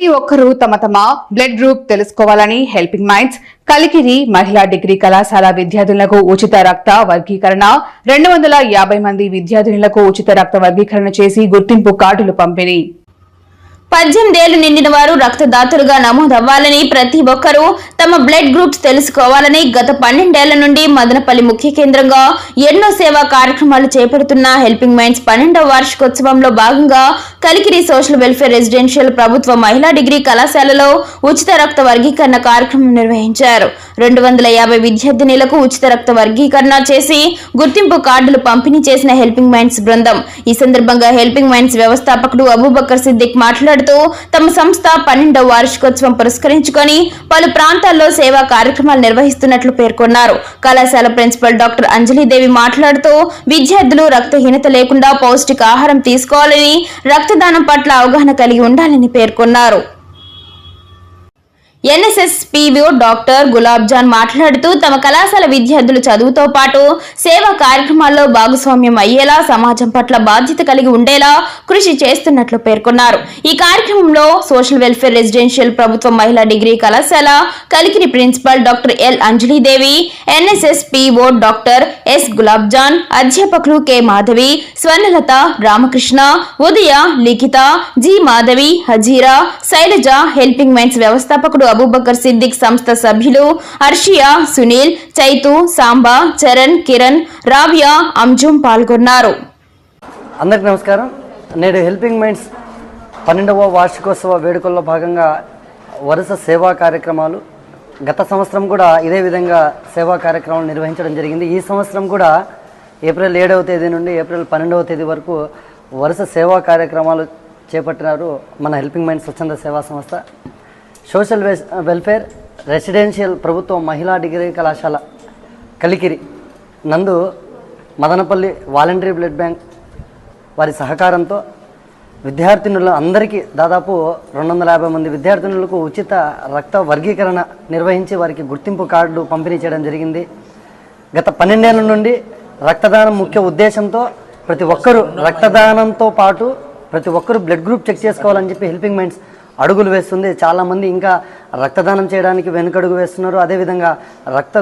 ప్రతి ఒక్కరూ తమ తమ బ్లడ్ గ్రూప్ తెలుసుకోవాలని హెల్పింగ్ మైండ్స్ కలికిరి మహిళా డిగ్రీ కళాశాల విద్యార్థులకు ఉచిత రక్త వర్గీకరణ రెండు వందల యాభై మంది విద్యార్థినులకు ఉచిత రక్త వర్గీకరణ చేసి గుర్తింపు కార్డులు పంపిణీ. పద్దెనిమిదేళ్ళు నిండిన వారు రక్తదాతలుగా నమోదవ్వాలని ప్రతి ఒక్కరూ తమ బ్లడ్ గ్రూప్స్ తెలుసుకోవాలని గత పన్నెండేళ్ళ నుండి మదనపల్లి ముఖ్య కేంద్రంగా ఎన్నో సేవా కార్యక్రమాలు చేపడుతున్న హెల్పింగ్ మైండ్స్ పన్నెండవ వార్షికోత్సవంలో భాగంగా కలికిరి సోషల్ వెల్ఫేర్ రెసిడెన్షియల్ ప్రభుత్వ మహిళా డిగ్రీ కళాశాలలో ఉచిత రక్త వర్గీకరణ కార్యక్రమం నిర్వహించారు. రెండు వందల యాభై విద్యార్థినులకు ఉచిత రక్త వర్గీకరణ చేసి గుర్తింపు కార్డులు పంపిణీ చేసిన హెల్పింగ్ మైండ్స్ బృందం. ఈ సందర్భంగా హెల్పింగ్ మైండ్స్ వ్యవస్థాపకుడు అబూబక్కర్ సిద్దిక్ మాట్లాడుతూ తమ సంస్థ పన్నెండవ వార్షికోత్సవం పురస్కరించుకొని పలు ప్రాంతాల్లో సేవా కార్యక్రమాలు నిర్వహిస్తున్నట్లు పేర్కొన్నారు. కళాశాల ప్రిన్సిపల్ డాక్టర్ అంజలీదేవి మాట్లాడుతూ విద్యార్థులు రక్తహీనత లేకుండా పౌష్టిక ఆహారం తీసుకోవాలని రక్తదానం పట్ల అవగాహన కలిగి ఉండాలని పేర్కొన్నారు. NSS PVO doctor Gulab Jan మాట్లాడుతూ తమ కళాశాల విద్యార్థులు చదువుతో పాటు సేవా కార్యక్రమాల్లో భాగస్వామ్యం అయ్యేలా సమాజం పట్ల బాధ్యత కలిగి ఉండేలా కృషి చేస్తున్నట్లు పేర్కొన్నారు. ఈ కార్యక్రమంలో సోషల్ వెల్ఫేర్ రెసిడెన్షియల్ ప్రభుత్వ మహిళా డిగ్రీ కళాశాల Kalikiri principal doctor L Anjalidevi NSS PO doctor S Gulab Jan అధ్యాపకులు K Madhavi Swarnalatha Ramakrishna Udaya Likhitha G Madhavi Hajira Shailaja helping minds వ్యవస్థాపకుడు అబూబకర్ సిద్దిక్ సంస్థ సభ్యులు హర్షియా సునీల్ చైతు సాంబా చరణ్ కిరణ్ రావ్య అంజుం పాల్గొన్నారు. అందరికి నమస్కారం. నేడు హెల్పింగ్ మైండ్స్ పన్నెండవ వార్షికోత్సవ వేడుకల్లో భాగంగా వరుస సేవా కార్యక్రమాలు గత సంవత్సరం కూడా ఇదే విధంగా సేవా కార్యక్రమాలు నిర్వహించడం జరిగింది. ఈ సంవత్సరం కూడా ఏప్రిల్ ఏడవ తేదీ నుండి ఏప్రిల్ పన్నెండవ తేదీ వరకు వరుస సేవా కార్యక్రమాలు చేపట్టినారు మన హెల్పింగ్ మైండ్ స్వచ్ఛంద సేవా సంస్థ. సోషల్ వెస్ వెల్ఫేర్ రెసిడెన్షియల్ ప్రభుత్వ మహిళా డిగ్రీ కళాశాల కలికిరి. నందు మదనపల్లి వాలంటరీ బ్లడ్ బ్యాంక్ వారి సహకారంతో విద్యార్థినులు అందరికీ దాదాపు రెండు వందల యాభై మంది విద్యార్థినులకు ఉచిత రక్త వర్గీకరణ నిర్వహించి వారికి గుర్తింపు కార్డులు పంపిణీ చేయడం జరిగింది. గత పన్నెండేళ్ళ నుండి రక్తదానం ముఖ్య ఉద్దేశంతో ప్రతి ఒక్కరూ రక్తదానంతో పాటు ప్రతి ఒక్కరూ బ్లడ్ గ్రూప్ చెక్ చేసుకోవాలని చెప్పి హెల్పింగ్ మైండ్స్ అడుగులు వేస్తుంది. చాలామంది ఇంకా రక్తదానం చేయడానికి వెనుకడుగు వేస్తున్నారు. అదేవిధంగా రక్త